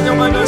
주님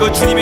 주님의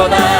色だ